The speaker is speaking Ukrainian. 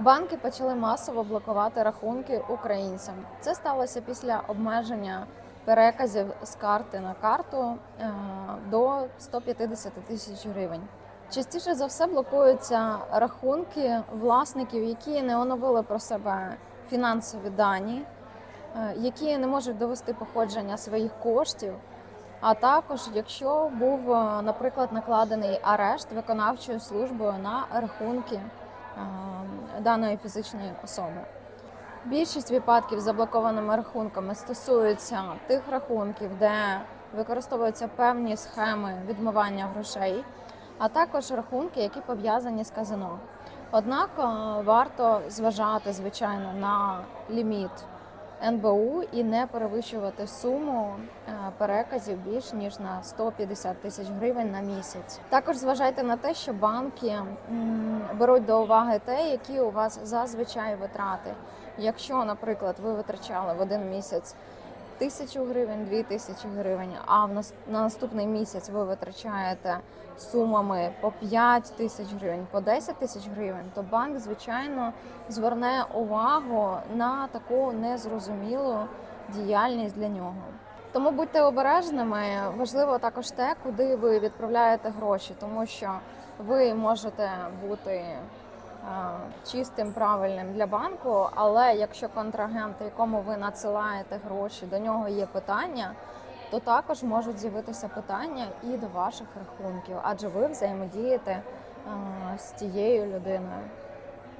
Банки почали масово блокувати рахунки українцям. Це сталося після обмеження переказів з карти на карту е, до 150 тисяч гривень. Частіше за все блокуються рахунки власників, які не оновили про себе фінансові дані, е, які не можуть довести походження своїх коштів. А також, якщо був, е, наприклад, накладений арешт виконавчою службою на рахунки даної фізичної особи. Більшість випадків з заблокованими рахунками стосуються тих рахунків, де використовуються певні схеми відмивання грошей, а також рахунки, які пов'язані з казино. Однак е, варто зважати, звичайно, на ліміт НБУ і не перевищувати суму е, переказів більш ніж на 150 тисяч гривень на місяць. Також зважайте на те, що банки беруть до уваги те, які у вас зазвичай витрати. Якщо, наприклад, ви витрачали в один місяць тисячу гривень, дві тисячі гривень, а на наступний місяць ви витрачаєте сумами по 5 тисяч гривень, по 10 тисяч гривень, то банк, звичайно, зверне увагу на таку незрозумілу діяльність для нього. Тому будьте обережними. Важливо також те, куди ви відправляєте гроші, тому що ви можете бути чистим, правильним для банку, але якщо контрагент, якому ви надсилаєте гроші, до нього є питання, то також можуть з'явитися питання і до ваших рахунків, адже ви взаємодієте е, з тією людиною.